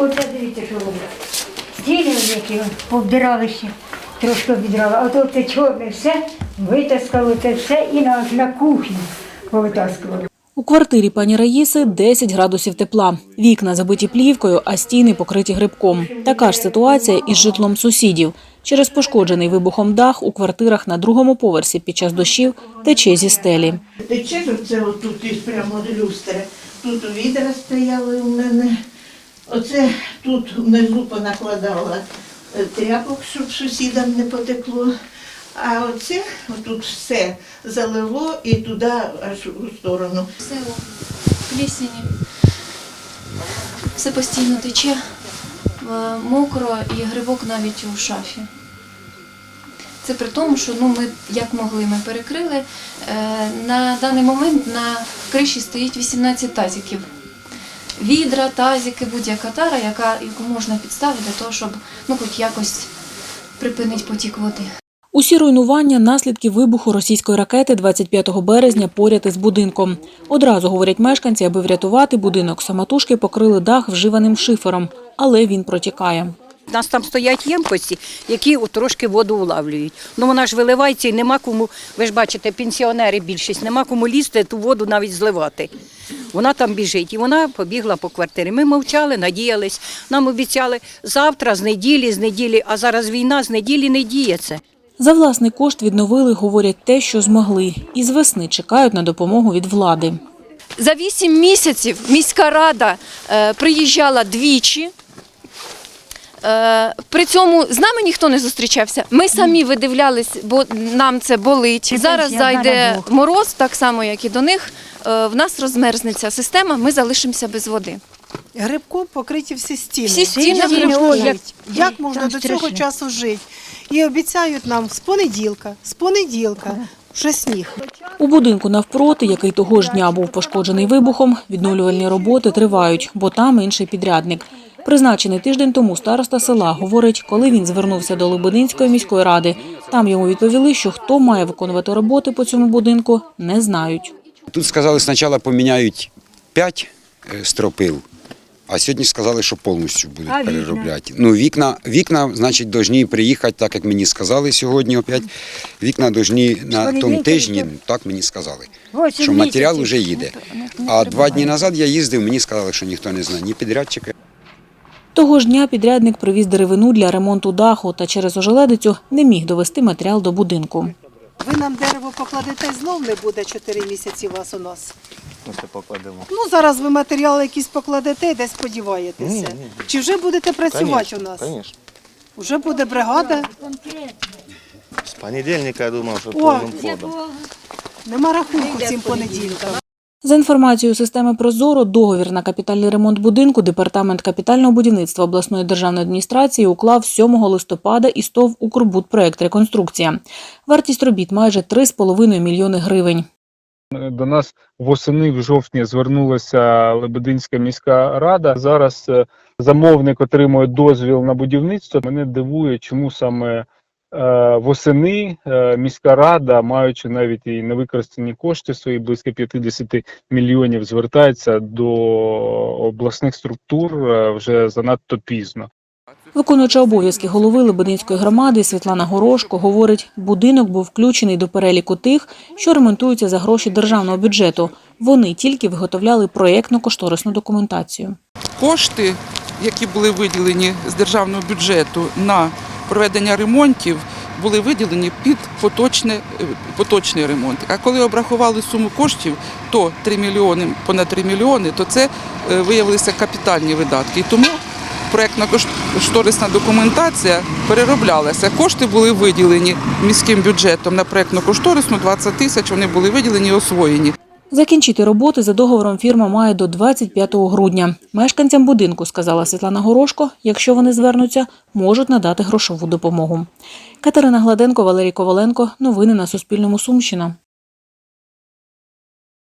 оце дивіться, що роблять. Стіни які повдирали ще, трошки обідрали. А то це чорне все, витаскало це все і на, на кухню повитаскували. У квартирі пані Раїси 10 градусів тепла. Вікна забиті плівкою, а стіни покриті грибком. Така ж ситуація із житлом сусідів. Через пошкоджений вибухом дах у квартирах на другому поверсі під час дощів тече зі стелі. Тече ж оце отут прямо від люстри. Тут відра стояли у мене. Оце тут внизу понакладала е, тряпок, щоб сусідам не потекло. А оце отут все залило і туди аж у сторону. У плісені. Все постійно тече, е, мокро і грибок навіть у шафі. Це при тому, що ну, ми як могли, ми перекрили. Е, На даний момент на криші стоїть 18 тазиків. Відра, тазики, будь-яка тара, яка, яку можна підставити для того, щоб ну, хоч якось припинити потік води. Усі руйнування – наслідки вибуху російської ракети 25 березня поряд із будинком. Одразу, говорять мешканці, аби врятувати будинок, самотужки покрили дах вживаним шифером, але він протікає. У нас там стоять ємкості, які трошки воду улавлюють. Ну вона ж виливається і нема кому, ви ж бачите, пенсіонери більшість, нема кому лізти ту воду навіть зливати. Вона там біжить і вона побігла по квартирі. Ми мовчали, надіялись. Нам обіцяли завтра, з неділі, з неділі, а зараз війна, з неділі не діється. За власний кошт відновили, говорять, те, що змогли. І з весни чекають на допомогу від влади. За вісім місяців міська рада е, приїжджала двічі. Е, при цьому з нами ніхто не зустрічався. Ми самі видивлялись, бо нам це болить. Зараз зайде мороз, так само як і до них. Е, в нас розмерзнеться система, ми залишимося без води. Грибком покриті всі стіни. Всі стіни грибком. Як, як можна Там до цього часу жити? І обіцяють нам з понеділка, з понеділка, вже сніг. У будинку навпроти, який того ж дня був пошкоджений вибухом, відновлювальні роботи тривають, бо там інший підрядник. Призначений тиждень тому староста села говорить, коли він звернувся до Лебединської міської ради. Там йому відповіли, що хто має виконувати роботи по цьому будинку, не знають. Тут сказали, спочатку поміняють 5 стропил, а сьогодні сказали, що повністю будуть А вікна? переробляти. Ну, вікна, вікна, значить, повинні приїхати, так як мені сказали сьогодні опять. Вікна повинні на тому тижні, ну, так мені сказали, що матеріал вже їде. А два дні назад я їздив, мені сказали, що ніхто не знає, ні підрядчика. Того ж дня підрядник привіз деревину для ремонту даху та через ожеледицю не міг довести матеріал до будинку. Ви нам дерево покладете, знов не буде 4 місяці вас у нас. Ну, це покладемо. Ну, зараз ви матеріали якісь покладете і десь сподіваєтеся. Ні, ні. Чи вже будете працювати у нас? Звісно. Вже буде бригада, З понедільника я думав, що О, повним ходом. нема рахунку цим понеділкам. За інформацією системи Прозоро, договір на капітальний ремонт будинку департамент капітального будівництва обласної державної адміністрації уклав 7 листопада і СТОВ «Укрбудпроект Реконструкція». Вартість робіт майже 3,5 мільйони гривень. До нас восени в жовтні звернулася Лебединська міська рада. Зараз е, замовник отримує дозвіл на будівництво. Мене дивує, чому саме восени е, міська рада, маючи навіть і невикористані кошти свої близько 50 мільйонів, звертається до обласних структур е, вже занадто пізно. Виконуюча обов'язки голови Лебединської громади Світлана Горошко говорить, будинок був включений до переліку тих, що ремонтуються за гроші державного бюджету. Вони тільки виготовляли проєктно-кошторисну документацію. кошти, які були виділені з державного бюджету на проведення ремонтів, були виділені під поточне, е, поточний ремонт. А коли обрахували суму коштів, то 3 мільйони, понад 3 мільйони, то це е, виявилися капітальні видатки. І тому проєктна кошторисна документація перероблялася. Кошти були виділені міським бюджетом на проєктно-кошторисну 20 тисяч, вони були виділені і освоєні. Закінчити роботи за договором фірма має до 25 грудня. Мешканцям будинку, сказала Світлана Горошко, якщо вони звернуться, можуть надати грошову допомогу. Катерина Гладенко, Валерій Коваленко. Новини на Суспільному. Сумщина.